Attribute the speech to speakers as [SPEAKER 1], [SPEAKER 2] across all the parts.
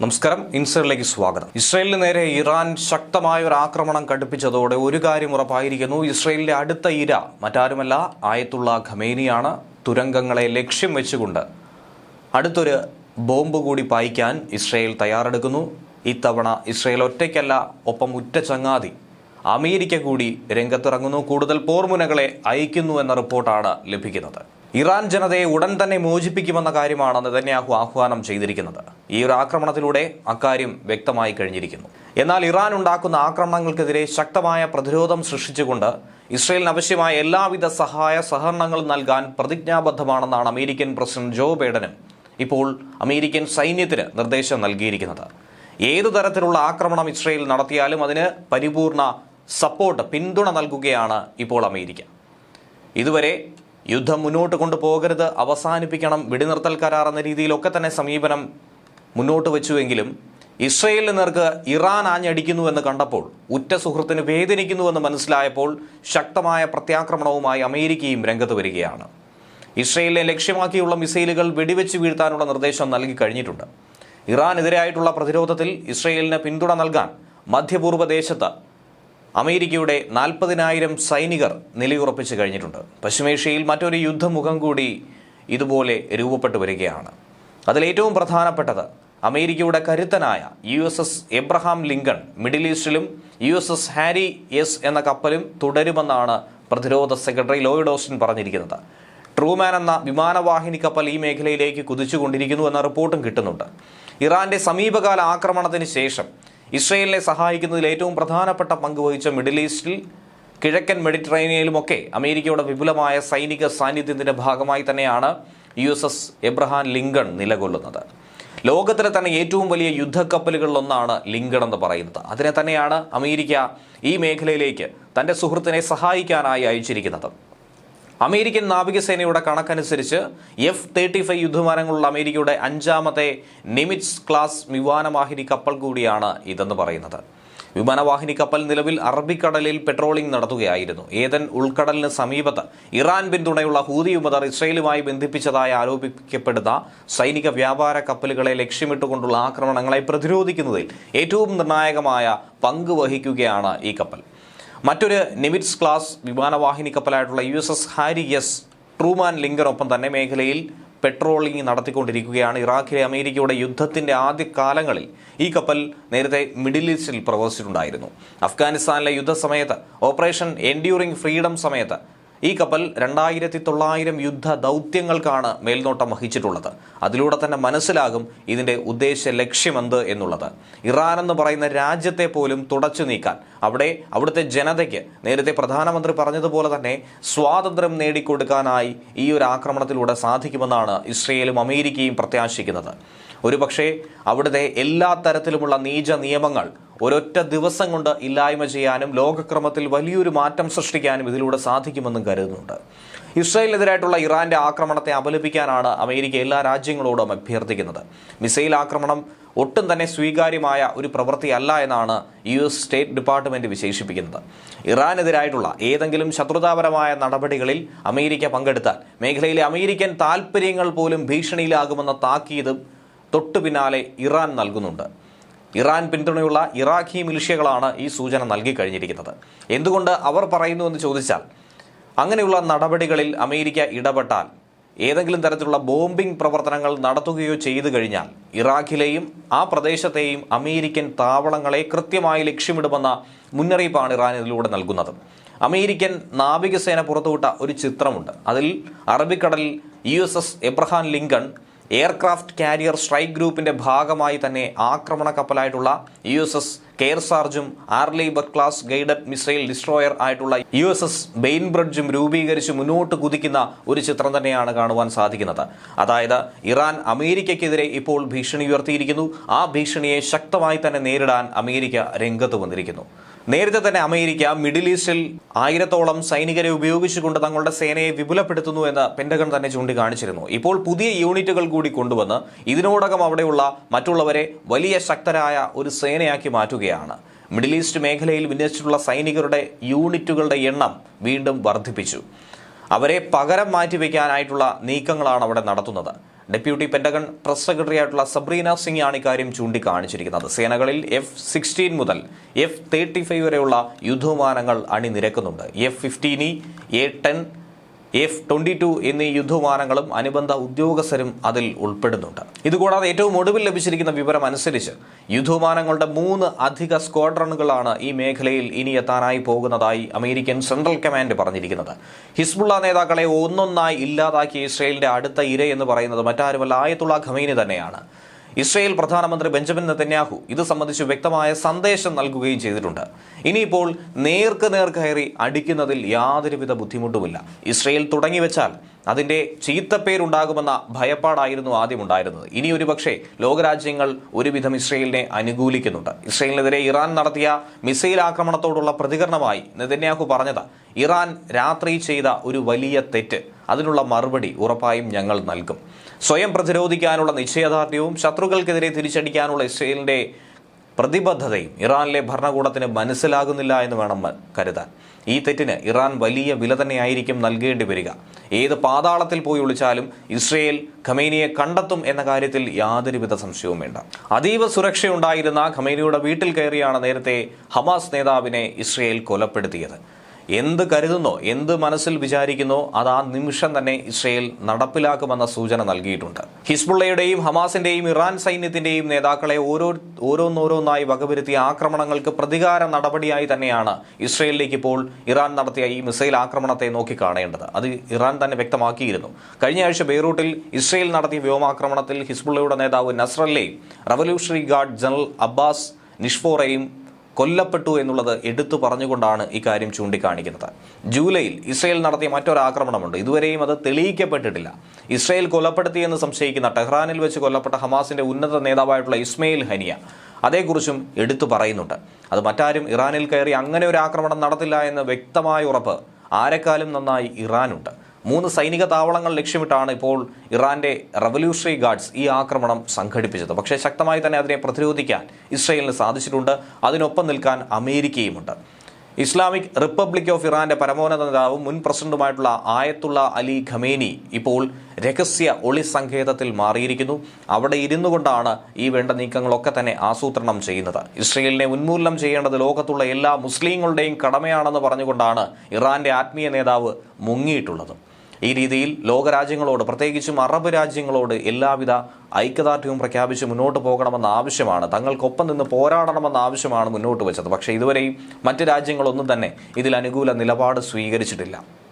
[SPEAKER 1] നമസ്കാരം. ഇൻസറിലേക്ക് സ്വാഗതം. ഇസ്രയേലിന് നേരെ ഇറാൻ ശക്തമായ ഒരു ആക്രമണം കടുപ്പിച്ചതോടെ ഒരു കാര്യം ഉറപ്പായിരിക്കുന്നു. ഇസ്രയേലിന്റെ അടുത്ത ഇര മറ്റാരുമല്ല ആയത്തുള്ള ഖമേനിയാണ് തുരങ്കങ്ങളെ ലക്ഷ്യം വെച്ചുകൊണ്ട് അടുത്തൊരു ബോംബ് കൂടി പായിക്കാൻ ഇസ്രയേൽ തയ്യാറെടുക്കുന്നു. ഇത്തവണ ഇസ്രയേൽ ഒറ്റയ്ക്കല്ല ഒപ്പം ഉറ്റ ചങ്ങാതി അമേരിക്ക കൂടി രംഗത്തിറങ്ങുന്നു. കൂടുതൽ പോർമുനകളെ അയക്കുന്നു എന്ന റിപ്പോർട്ടാണ് ലഭിക്കുന്നത്. ഇറാൻ ജനതയെ ഉടൻ തന്നെ മോചിപ്പിക്കുമെന്ന കാര്യമാണ് നെതന്യാഹു ആഹ്വാനം ചെയ്തിരിക്കുന്നത്. ഈ ഒരു ആക്രമണത്തിലൂടെ അക്കാര്യം വ്യക്തമായി കഴിഞ്ഞിരിക്കുന്നു. എന്നാൽ ഇറാൻ ഉണ്ടാക്കുന്ന ആക്രമണങ്ങൾക്കെതിരെ ശക്തമായ പ്രതിരോധം സൃഷ്ടിച്ചുകൊണ്ട് ഇസ്രയേലിന് ആവശ്യമായ എല്ലാവിധ സഹായ സഹകരണങ്ങളും നൽകാൻ പ്രതിജ്ഞാബദ്ധമാണെന്നാണ് അമേരിക്കൻ പ്രസിഡന്റ് ജോ ബൈഡനും ഇപ്പോൾ അമേരിക്കൻ സൈന്യത്തിന് നിർദ്ദേശം നൽകിയിരിക്കുന്നത്. ഏതു തരത്തിലുള്ള ആക്രമണം ഇസ്രയേൽ നടത്തിയാലും അതിന് പരിപൂർണ സപ്പോർട്ട് പിന്തുണ നൽകുകയാണ് ഇപ്പോൾ അമേരിക്ക. ഇതുവരെ യുദ്ധം മുന്നോട്ട് കൊണ്ടുപോകരുത് അവസാനിപ്പിക്കണം വെടിനിർത്തൽ കരാർ എന്ന രീതിയിലൊക്കെ തന്നെ സമീപനം മുന്നോട്ട് വെച്ചുവെങ്കിലും ഇസ്രയേലിന് നേർക്ക് ഇറാൻ ആഞ്ഞടിക്കുന്നുവെന്ന് കണ്ടപ്പോൾ ഉറ്റ സുഹൃത്തിന് വേദനിക്കുന്നുവെന്ന് മനസ്സിലായപ്പോൾ ശക്തമായ പ്രത്യാക്രമണവുമായി അമേരിക്കയും രംഗത്ത് വരികയാണ്. ഇസ്രയേലിനെ ലക്ഷ്യമാക്കിയുള്ള മിസൈലുകൾ വെടിവെച്ച് വീഴ്ത്താനുള്ള നിർദ്ദേശം നൽകി കഴിഞ്ഞിട്ടുണ്ട്. ഇറാനെതിരായിട്ടുള്ള പ്രതിരോധത്തിൽ ഇസ്രയേലിന് പിന്തുണ നൽകാൻ മധ്യപൂർവ ദേശത്ത് അമേരിക്കയുടെ നാൽപ്പതിനായിരം സൈനികർ നിലയുറപ്പിച്ച് കഴിഞ്ഞിട്ടുണ്ട്. പശ്ചിമേഷ്യയിൽ മറ്റൊരു യുദ്ധമുഖം കൂടി ഇതുപോലെ രൂപപ്പെട്ടു വരികയാണ്. അതിലേറ്റവും പ്രധാനപ്പെട്ടത് അമേരിക്കയുടെ കരുത്തനായ U S S Abraham Lincoln middle ഈസ്റ്റിലും U S S Harry S എന്ന കപ്പലും തുടരുമെന്നാണ് പ്രതിരോധ സെക്രട്ടറി ലോയിഡ് ഓസ്റ്റിൻ പറഞ്ഞിരിക്കുന്നത്. ട്രൂമാൻ എന്ന വിമാനവാഹിനി കപ്പൽ ഈ മേഖലയിലേക്ക് കുതിച്ചുകൊണ്ടിരിക്കുന്നു എന്ന റിപ്പോർട്ടും കിട്ടുന്നുണ്ട്. ഇറാന്റെ സമീപകാല ആക്രമണത്തിന് ശേഷം ഇസ്രയേലിനെ സഹായിക്കുന്നതിൽ ഏറ്റവും പ്രധാനപ്പെട്ട പങ്ക് വഹിച്ച മിഡിൽ ഈസ്റ്റിൽ കിഴക്കൻ മെഡിറ്ററേനിയയിലുമൊക്കെ അമേരിക്കയുടെ വിപുലമായ സൈനിക സാന്നിധ്യത്തിന്റെ ഭാഗമായി തന്നെയാണ് U S S Abraham Lincoln നിലകൊള്ളുന്നത്. ലോകത്തിലെ തന്നെ ഏറ്റവും വലിയ യുദ്ധക്കപ്പലുകളിലൊന്നാണ് ലിങ്കൺ എന്ന് പറയുന്നത്. അതിനെ തന്നെയാണ് അമേരിക്ക ഈ മേഖലയിലേക്ക് തന്റെ സുഹൃത്തിനെ സഹായിക്കാനായി അയച്ചിരിക്കുന്നത്. അമേരിക്കൻ നാവികസേനയുടെ കണക്കനുസരിച്ച് എഫ് തേർട്ടി ഫൈവ് യുദ്ധവിമാനങ്ങളുള്ള അമേരിക്കയുടെ അഞ്ചാമത്തെ നിമിറ്റ്സ് ക്ലാസ് വിമാനവാഹിനി കപ്പൽ കൂടിയാണ് ഇതെന്ന് പറയുന്നത്. വിമാനവാഹിനി കപ്പൽ നിലവിൽ അറബിക്കടലിൽ പെട്രോളിംഗ് നടത്തുകയായിരുന്നു. ഏതൻ ഉൾക്കടലിന് സമീപത്ത് ഇറാൻ പിന്തുണയുള്ള ഹൂതി വിമതർ ഇസ്രയേലുമായി ബന്ധിപ്പിച്ചതായി ആരോപിക്കപ്പെടുന്ന സൈനിക വ്യാപാര കപ്പലുകളെ ലക്ഷ്യമിട്ടുകൊണ്ടുള്ള ആക്രമണങ്ങളെ പ്രതിരോധിക്കുന്നതിൽ ഏറ്റവും നിർണായകമായ പങ്ക് വഹിക്കുകയാണ് ഈ കപ്പൽ. മറ്റൊരു നിമിറ്റ്സ് ക്ലാസ് വിമാനവാഹിനി കപ്പലായിട്ടുള്ള U S S Harry S Truman ലിങ്കറൊപ്പം തന്നെ മേഖലയിൽ പെട്രോളിംഗ് നടത്തിക്കൊണ്ടിരിക്കുകയാണ്. ഇറാഖിലെ അമേരിക്കയുടെ യുദ്ധത്തിന്റെ ആദ്യ കാലങ്ങളിൽ ഈ കപ്പൽ നേരത്തെ മിഡിൽ ഈസ്റ്റിൽ പ്രവർത്തിച്ചിട്ടുണ്ടായിരുന്നു. അഫ്ഗാനിസ്ഥാനിലെ യുദ്ധസമയത്ത് ഓപ്പറേഷൻ എൻഡ്യൂറിംഗ് ഫ്രീഡം സമയത്ത് ഈ കപ്പൽ രണ്ടായിരത്തി തൊള്ളായിരം യുദ്ധ ദൗത്യങ്ങൾക്കാണ് മേൽനോട്ടം വഹിച്ചിട്ടുള്ളത്. അതിലൂടെ തന്നെ മനസ്സിലാകും ഇതിന്റെ ഉദ്ദേശ ലക്ഷ്യമെന്ത് എന്നുള്ളത്. ഇറാൻ എന്ന് പറയുന്ന രാജ്യത്തെ പോലും തുടച്ചു നീക്കാൻ. അവിടെ അവിടുത്തെ ജനതയ്ക്ക് നേരത്തെ പ്രധാനമന്ത്രി പറഞ്ഞതുപോലെ തന്നെ സ്വാതന്ത്ര്യം നേടിക്കൊടുക്കാനായി ഈ ഒരു ആക്രമണത്തിലൂടെ സാധിക്കുമെന്നാണ് ഇസ്രയേലും അമേരിക്കയും പ്രത്യാശിക്കുന്നത്. ഒരുപക്ഷേ അവിടുത്തെ എല്ലാ തരത്തിലുമുള്ള നീച നിയമങ്ങൾ ഒരൊറ്റ ദിവസം കൊണ്ട് ഇല്ലായ്മ ചെയ്യാനും ലോകക്രമത്തിൽ വലിയൊരു മാറ്റം സൃഷ്ടിക്കാനും ഇതിലൂടെ സാധിക്കുമെന്നും കരുതുന്നുണ്ട്. ഇസ്രായേലിനെതിരായിട്ടുള്ള ഇറാന്റെ ആക്രമണത്തെ അപലപിക്കാനാണ് അമേരിക്ക എല്ലാ രാജ്യങ്ങളോടും അഭ്യർത്ഥിക്കുന്നത്. മിസൈൽ ആക്രമണം ഒട്ടും തന്നെ സ്വീകാര്യമായ ഒരു പ്രവൃത്തിയല്ല എന്നാണ് യു എസ് സ്റ്റേറ്റ് ഡിപ്പാർട്ട്മെന്റ് വിശേഷിപ്പിക്കുന്നത്. ഇറാനെതിരായിട്ടുള്ള ഏതെങ്കിലും ശത്രുതാപരമായ നടപടികളിൽ അമേരിക്ക പങ്കെടുത്താൽ മേഖലയിലെ അമേരിക്കൻ താൽപ്പര്യങ്ങൾ പോലും ഭീഷണിയിലാകുമെന്ന താക്കീതും തൊട്ടു പിന്നാലെ ഇറാൻ നൽകുന്നുണ്ട്. ഇറാൻ പിന്തുണയുള്ള ഇറാഖി മിലിഷ്യകളാണ് ഈ സൂചന നൽകി കഴിഞ്ഞിരിക്കുന്നത്. എന്തുകൊണ്ട് അവർ പറയുന്നു എന്ന് ചോദിച്ചാൽ അങ്ങനെയുള്ള നടപടികളിൽ അമേരിക്ക ഇടപെട്ടാൽ ഏതെങ്കിലും തരത്തിലുള്ള ബോംബിംഗ് പ്രവർത്തനങ്ങൾ നടത്തുകയോ ചെയ്തു കഴിഞ്ഞാൽ ഇറാഖിലെയും ആ പ്രദേശത്തെയും അമേരിക്കൻ താവളങ്ങളെ കൃത്യമായി ലക്ഷ്യമിടുമെന്ന മുന്നറിയിപ്പാണ് ഇറാൻ ഇതിലൂടെ നൽകുന്നത്. അമേരിക്കൻ നാവികസേന പുറത്തുവിട്ട ഒരു ചിത്രമുണ്ട്. അതിൽ അറബിക്കടലിൽ U S S Abraham Lincoln aircraft carrier strike ഗ്രൂപ്പിന്റെ ഭാഗമായി തന്നെ ആക്രമണ കപ്പലായിട്ടുള്ള യു എസ് എസ് കെയർ സാർജും Arleigh Burke class guided missile destroyer ആയിട്ടുള്ള യു എസ് എസ് ബെയിൻബ്രിഡ്ജും രൂപീകരിച്ച് മുന്നോട്ട് കുതിക്കുന്ന ഒരു ചിത്രം തന്നെയാണ് കാണുവാൻ സാധിക്കുന്നത്. അതായത് ഇറാൻ അമേരിക്കയ്ക്കെതിരെ ഇപ്പോൾ ഭീഷണി ഉയർത്തിയിരിക്കുന്നു. ആ ഭീഷണിയെ ശക്തമായി തന്നെ നേരിടാൻ അമേരിക്ക രംഗത്ത് വന്നിരിക്കുന്നു. നേരത്തെ തന്നെ അമേരിക്ക മിഡിൽ ഈസ്റ്റിൽ ആയിരത്തോളം സൈനികരെ ഉപയോഗിച്ചുകൊണ്ട് തങ്ങളുടെ സേനയെ വിപുലപ്പെടുത്തുന്നു എന്ന് പെന്റഗൺ തന്നെ ചൂണ്ടിക്കാണിച്ചിരുന്നു. ഇപ്പോൾ പുതിയ യൂണിറ്റുകൾ കൂടി കൊണ്ടുവന്ന് ഇതിനോടകം അവിടെയുള്ള മറ്റുള്ളവരെ വലിയ ശക്തരായ ഒരു സേനയാക്കി മാറ്റുകയാണ്. മിഡിൽ ഈസ്റ്റ് മേഖലയിൽ വിന്യസിച്ചിട്ടുള്ള സൈനികരുടെ യൂണിറ്റുകളുടെ എണ്ണം വീണ്ടും വർദ്ധിപ്പിച്ചു. അവരെ പകരം മാറ്റിവെക്കാനായിട്ടുള്ള നീക്കങ്ങളാണ് അവിടെ നടത്തുന്നത്. ഡെപ്യൂട്ടി പെന്റഗൺ പ്രസ് സെക്രട്ടറി ആയിട്ടുള്ള സബ്രീന സിംഗ് ആണ് ഇക്കാര്യം ചൂണ്ടിക്കാണിച്ചിരിക്കുന്നത്. സേനകളിൽ എഫ് സിക്സ്റ്റീൻ മുതൽ എഫ് തേർട്ടി ഫൈവ് വരെയുള്ള യുദ്ധവിമാനങ്ങൾ അണിനിരക്കുന്നുണ്ട്. F fifteen A ten F twenty two എന്നീ യുദ്ധവിമാനങ്ങളും അനുബന്ധ ഉദ്യോഗസ്ഥരും അതിൽ ഉൾപ്പെടുന്നുണ്ട്. ഇതുകൂടാതെ ഏറ്റവും ഒടുവിൽ ലഭിച്ചിരിക്കുന്ന വിവരം അനുസരിച്ച് യുദ്ധവിമാനങ്ങളുടെ മൂന്ന് അധിക സ്ക്വാഡ്രണുകളാണ് ഈ മേഖലയിൽ ഇനി എത്താനായി പോകുന്നതായി അമേരിക്കൻ സെൻട്രൽ കമാൻഡ് പറഞ്ഞിരിക്കുന്നത്. ഹിസ്ബുള്ള നേതാക്കളെ ഒന്നൊന്നായി ഇല്ലാതാക്കിയ ഇസ്രയേലിന്റെ അടുത്ത ഇര എന്ന് പറയുന്നത് മറ്റാരുമല്ല ആയത്തുള്ള ഖമീനി തന്നെയാണ്. ഇസ്രയേൽ പ്രധാനമന്ത്രി ബെഞ്ചമിൻ നെതന്യാഹു ഇത് സംബന്ധിച്ച് വ്യക്തമായ സന്ദേശം നൽകുകയും ചെയ്തിട്ടുണ്ട്. ഇനിയിപ്പോൾ നേർക്ക് നേർ കയറി അടിക്കുന്നതിൽ യാതൊരുവിധ ബുദ്ധിമുട്ടുമില്ല. ഇസ്രയേൽ തുടങ്ങി വെച്ചാൽ അതിന്റെ ചീത്തപ്പേരുണ്ടാകുമെന്ന ഭയപ്പാടായിരുന്നു ആദ്യം ഉണ്ടായിരുന്നത്. ഇനി ഒരു പക്ഷേ ലോകരാജ്യങ്ങൾ ഒരുവിധം ഇസ്രയേലിനെ അനുകൂലിക്കുന്നുണ്ട്. ഇസ്രയേലിനെതിരെ ഇറാൻ നടത്തിയ മിസൈൽ ആക്രമണത്തോടുള്ള പ്രതികരണമായി നെതന്യാഹു പറഞ്ഞത് ഇറാൻ രാത്രി ചെയ്ത ഒരു വലിയ തെറ്റ്. അതിനുള്ള മറുപടി ഉറപ്പായും ഞങ്ങൾ നൽകും. സ്വയം പ്രതിരോധിക്കാനുള്ള നിശ്ചയദാർഢ്യവും ശത്രുക്കൾക്കെതിരെ തിരിച്ചടിക്കാനുള്ള ഇസ്രയേലിന്റെ പ്രതിബദ്ധതയും ഇറാനിലെ ഭരണകൂടത്തിന് മനസ്സിലാകുന്നില്ല എന്ന് വേണം കരുതാൻ. ഈ തെറ്റിന് ഇറാൻ വലിയ വില തന്നെയായിരിക്കും നൽകേണ്ടി വരിക. ഏത് പാതാളത്തിൽ പോയി ഒളിച്ചാലും ഇസ്രയേൽ ഖമേനിയെ കണ്ടെത്തും എന്ന കാര്യത്തിൽ യാതൊരുവിധ സംശയവും വേണ്ട. അതീവ സുരക്ഷയുണ്ടായിരുന്ന ഖമേനിയുടെ വീട്ടിൽ കയറിയാണ് നേരത്തെ ഹമാസ് നേതാവിനെ ഇസ്രയേൽ കൊലപ്പെടുത്തിയത്. എന്ത് കരുതുന്നോ എന്ത് മനസ്സിൽ വിചാരിക്കുന്നോ അത് ആ നിമിഷം തന്നെ ഇസ്രയേൽ നടപ്പിലാക്കുമെന്ന സൂചന നൽകിയിട്ടുണ്ട്. ഹിസ്ബുള്ളയുടെയും ഹമാസിന്റെയും ഇറാൻ സൈന്യത്തിന്റെയും നേതാക്കളെ ഓരോ ഓരോന്നോരോന്നായി വകവരുത്തിയ ആക്രമണങ്ങൾക്ക് പ്രതികാര നടപടിയായി തന്നെയാണ് ഇസ്രയേലിലേക്ക് ഇപ്പോൾ ഇറാൻ നടത്തിയ ഈ മിസൈൽ ആക്രമണത്തെ നോക്കി കാണേണ്ടത്. അത് ഇറാൻ തന്നെ വ്യക്തമാക്കിയിരുന്നു. കഴിഞ്ഞ ആഴ്ച ബെയ്റൂട്ടിൽ ഇസ്രയേൽ നടത്തിയ വ്യോമാക്രമണത്തിൽ ഹിസ്ബുള്ളയുടെ നേതാവ് നസ്രല്ലെയും റവല്യൂഷണറി ഗാർഡ് ജനറൽ അബ്ബാസ് നിഷ്ഫോറയും കൊല്ലപ്പെട്ടു എന്നുള്ളത് എടുത്തു പറഞ്ഞുകൊണ്ടാണ് ഇക്കാര്യം ചൂണ്ടിക്കാണിക്കുന്നത്. ജൂലൈയിൽ ഇസ്രയേൽ നടത്തിയ മറ്റൊരു ആക്രമണമുണ്ട്. ഇതുവരെയും അത് തെളിയിക്കപ്പെട്ടിട്ടില്ല. ഇസ്രയേൽ കൊലപ്പെടുത്തിയെന്ന് സംശയിക്കുന്ന ടെഹ്റാനിൽ വെച്ച് കൊല്ലപ്പെട്ട ഹമാസിന്റെ ഉന്നത നേതാവായിട്ടുള്ള ഇസ്മയിൽ ഹനിയ അതേക്കുറിച്ചും എടുത്തു പറയുന്നുണ്ട്. അത് മറ്റാരും ഇറാനിൽ കയറി അങ്ങനെ ഒരു ആക്രമണം നടത്തില്ല എന്ന് വ്യക്തമായ ഉറപ്പ് ആരെക്കാലും നന്നായി ഇറാനുണ്ട്. മൂന്ന് സൈനിക താവളങ്ങൾ ലക്ഷ്യമിട്ടാണ് ഇപ്പോൾ ഇറാന്റെ റവല്യൂഷണറി ഗാർഡ്സ് ഈ ആക്രമണം സംഘടിപ്പിച്ചത്. പക്ഷേ ശക്തമായി തന്നെ അതിനെ പ്രതിരോധിക്കാൻ ഇസ്രയേലിന് സാധിച്ചിട്ടുണ്ട്. അതിനൊപ്പം നിൽക്കാൻ അമേരിക്കയുമുണ്ട്. ഇസ്ലാമിക് റിപ്പബ്ലിക് ഓഫ് ഇറാന്റെ പരമോന്നത നേതാവും മുൻ പ്രസിഡന്റുമായിട്ടുള്ള ആയത്തുള്ള അലി ഖമേനി ഇപ്പോൾ രഹസ്യ ഒളി സങ്കേതത്തിൽ മാറിയിരിക്കുന്നു. അവിടെ ഇരുന്നു കൊണ്ടാണ് ഈ വേണ്ട നീക്കങ്ങളൊക്കെ തന്നെ ആസൂത്രണം ചെയ്യുന്നത്. ഇസ്രയേലിനെ ഉന്മൂലനം ചെയ്യേണ്ടത് ലോകത്തുള്ള എല്ലാ മുസ്ലിങ്ങളുടെയും കടമയാണെന്ന് പറഞ്ഞുകൊണ്ടാണ് ഇറാന്റെ ആത്മീയ നേതാവ് മുങ്ങിയിട്ടുള്ളത്. ഈ രീതിയിൽ ലോകരാജ്യങ്ങളോട് പ്രത്യേകിച്ചും അറബ് രാജ്യങ്ങളോട് എല്ലാവിധ ഐക്യദാർഢ്യവും പ്രഖ്യാപിച്ച് മുന്നോട്ട് പോകണമെന്ന ആവശ്യമാണ്. തങ്ങൾക്കൊപ്പം നിന്ന് പോരാടണമെന്ന ആവശ്യമാണ് മുന്നോട്ട് വെച്ചത്. പക്ഷേ ഇതുവരെയും മറ്റ് രാജ്യങ്ങളൊന്നും തന്നെ ഇതിൽ അനുകൂല നിലപാട് സ്വീകരിച്ചിട്ടില്ല.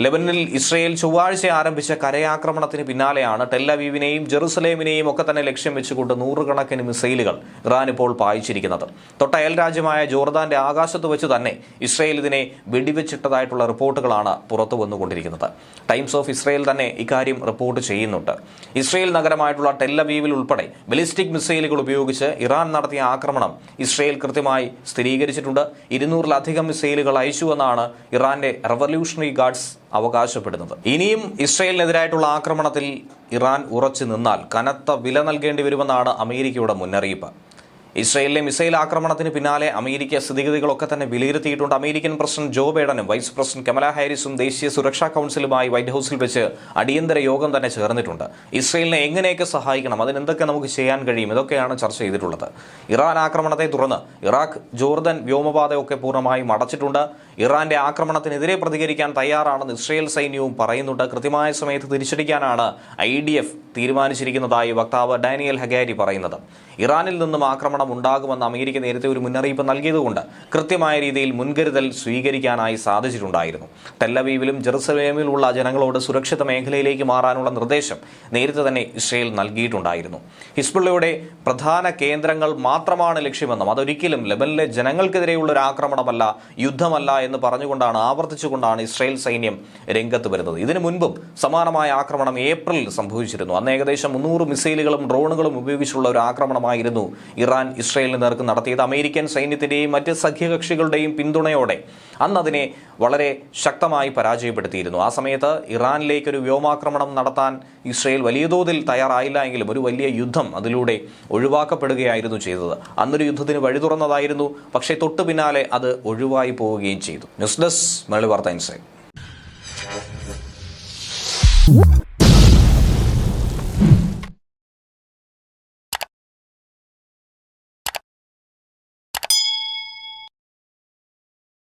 [SPEAKER 1] ലെബനിൽ ഇസ്രയേൽ ചൊവ്വാഴ്ച ആരംഭിച്ച കരയാക്രമണത്തിന് പിന്നാലെയാണ് ടെല്ലവീവിനെയും ജെറുസലേമിനെയും ഒക്കെ തന്നെ ലക്ഷ്യം വെച്ചുകൊണ്ട് നൂറുകണക്കിന് മിസൈലുകൾ ഇറാൻ ഇപ്പോൾ പായിച്ചിരിക്കുന്നത്. തൊട്ടയൽ രാജ്യമായ ജോർദാന്റെ ആകാശത്ത് വെച്ച് തന്നെ ഇസ്രയേൽ ഇതിനെ വെടിവെച്ചിട്ടതായിട്ടുള്ള റിപ്പോർട്ടുകളാണ് പുറത്തു വന്നുകൊണ്ടിരിക്കുന്നത്. ടൈംസ് ഓഫ് ഇസ്രയേൽ തന്നെ ഇക്കാര്യം റിപ്പോർട്ട് ചെയ്യുന്നുണ്ട്. ഇസ്രയേൽ നഗരമായിട്ടുള്ള ടെല്ലവീവിൽ ഉൾപ്പെടെ ബലിസ്റ്റിക് മിസൈലുകൾ ഉപയോഗിച്ച് ഇറാൻ നടത്തിയ ആക്രമണം ഇസ്രയേൽ കൃത്യമായി സ്ഥിരീകരിച്ചിട്ടുണ്ട്. ഇരുന്നൂറിലധികം മിസൈലുകൾ അയച്ചുവെന്നാണ് ഇറാന്റെ റവല്യൂഷണറി ഗാർഡ്സ് അവകാശപ്പെടുന്നത്. ഇനിയും ഇസ്രയേലിനെതിരായിട്ടുള്ള ആക്രമണത്തിൽ ഇറാൻ ഉറച്ചു നിന്നാൽ കനത്ത വില നൽകേണ്ടി വരുമെന്നാണ് അമേരിക്കയുടെ മുന്നറിയിപ്പ്. ഇസ്രയേലിലെ മിസൈൽ ആക്രമണത്തിന് പിന്നാലെ അമേരിക്ക സ്ഥിതിഗതികളൊക്കെ തന്നെ വിലയിരുത്തിയിട്ടുണ്ട്. അമേരിക്കൻ പ്രസിഡന്റ് ജോ ബൈഡനും വൈസ് പ്രസിഡന്റ് കമല ഹാരിസും ദേശീയ സുരക്ഷാ കൗൺസിലുമായി വൈറ്റ് ഹൌസിൽ വെച്ച് അടിയന്തര യോഗം തന്നെ ചേർന്നിട്ടുണ്ട്. ഇസ്രയേലിനെ എങ്ങനെയൊക്കെ സഹായിക്കണം? അതിനെന്തൊക്കെ നമുക്ക് ചെയ്യാൻ കഴിയും? ഇതൊക്കെയാണ് ചർച്ച ചെയ്തിട്ടുള്ളത്. ഇറാൻ ആക്രമണത്തെ തുടർന്ന് ഇറാഖ് ജോർദൻ വ്യോമപാതയൊക്കെ പൂർണമായും അടച്ചിട്ടുണ്ട്. ഇറാന്റെ ആക്രമണത്തിനെതിരെ പ്രതികരിക്കാൻ തയ്യാറാണെന്ന് ഇസ്രയേൽ സൈന്യവും പറയുന്നുണ്ട്. കൃത്യമായ സമയത്ത് തിരിച്ചടിക്കാനാണ് ഐ ഡി എഫ് തീരുമാനിച്ചിരിക്കുന്നതായി വക്താവ് ഡാനിയൽ ഹഗാരി പറയുന്നത്. ഇറാനിൽ നിന്നും ആക്രമണം ഉണ്ടാകുമെന്ന് അമേരിക്ക നേരത്തെ ഒരു മുന്നറിയിപ്പ് നൽകിയതുകൊണ്ട് കൃത്യമായ രീതിയിൽ മുൻകരുതൽ സ്വീകരിക്കാനായി സാധിച്ചിട്ടുണ്ടായിരുന്നു. ടെല്ലവീവിലും ജെറുസലേമിലുമുള്ള ജനങ്ങളോട് സുരക്ഷിത മേഖലയിലേക്ക് മാറാനുള്ള നിർദ്ദേശം നേരത്തെ തന്നെ ഇസ്രയേൽ നൽകിയിട്ടുണ്ടായിരുന്നു. ഹിസ്ബുള്ളയുടെ പ്രധാന കേന്ദ്രങ്ങൾ മാത്രമാണ് ലക്ഷ്യമെന്നും അതൊരിക്കലും ലെബനിലെ ജനങ്ങൾക്കെതിരെയുള്ള ഒരു ആക്രമണമല്ല യുദ്ധമല്ല എന്ന് പറഞ്ഞുകൊണ്ടാണ് ആവർത്തിച്ചുകൊണ്ടാണ് ഇസ്രയേൽ സൈന്യം രംഗത്ത് വരുന്നത്. ഇതിനു മുൻപും സമാനമായ ആക്രമണം ഏപ്രിലിൽ സംഭവിച്ചിരുന്നു. അന്ന് ഏകദേശം മുന്നൂറ് മിസൈലുകളും ഡ്രോണുകളും ഉപയോഗിച്ചുള്ള ഒരു ആക്രമണമായിരുന്നു ഇറാൻ ഇസ്രയേലിന് നേർക്ക് നടത്തിയത്. അമേരിക്കൻ സൈന്യത്തിന്റെയും മറ്റ് സഖ്യകക്ഷികളുടെയും പിന്തുണയോടെ അന്ന് അതിനെ വളരെ ശക്തമായി പരാജയപ്പെടുത്തിയിരുന്നു. ആ സമയത്ത് ഇറാനിലേക്ക് ഒരു വ്യോമാക്രമണം നടത്താൻ ഇസ്രയേൽ വലിയ തോതിൽ തയ്യാറായില്ല എങ്കിലും ഒരു വലിയ യുദ്ധം അതിലൂടെ ഒഴിവാക്കപ്പെടുകയായിരുന്നു ചെയ്തത്. അന്നൊരു യുദ്ധത്തിന് വഴി തുറന്നതായിരുന്നു. പക്ഷേ തൊട്ടു പിന്നാലെ അത് ഒഴിവായി പോവുകയും ചെയ്തു. ന്യൂസ് ഡെസ്ക് മലയാളി വാർത്ത ഇൻസൈറ്റ്.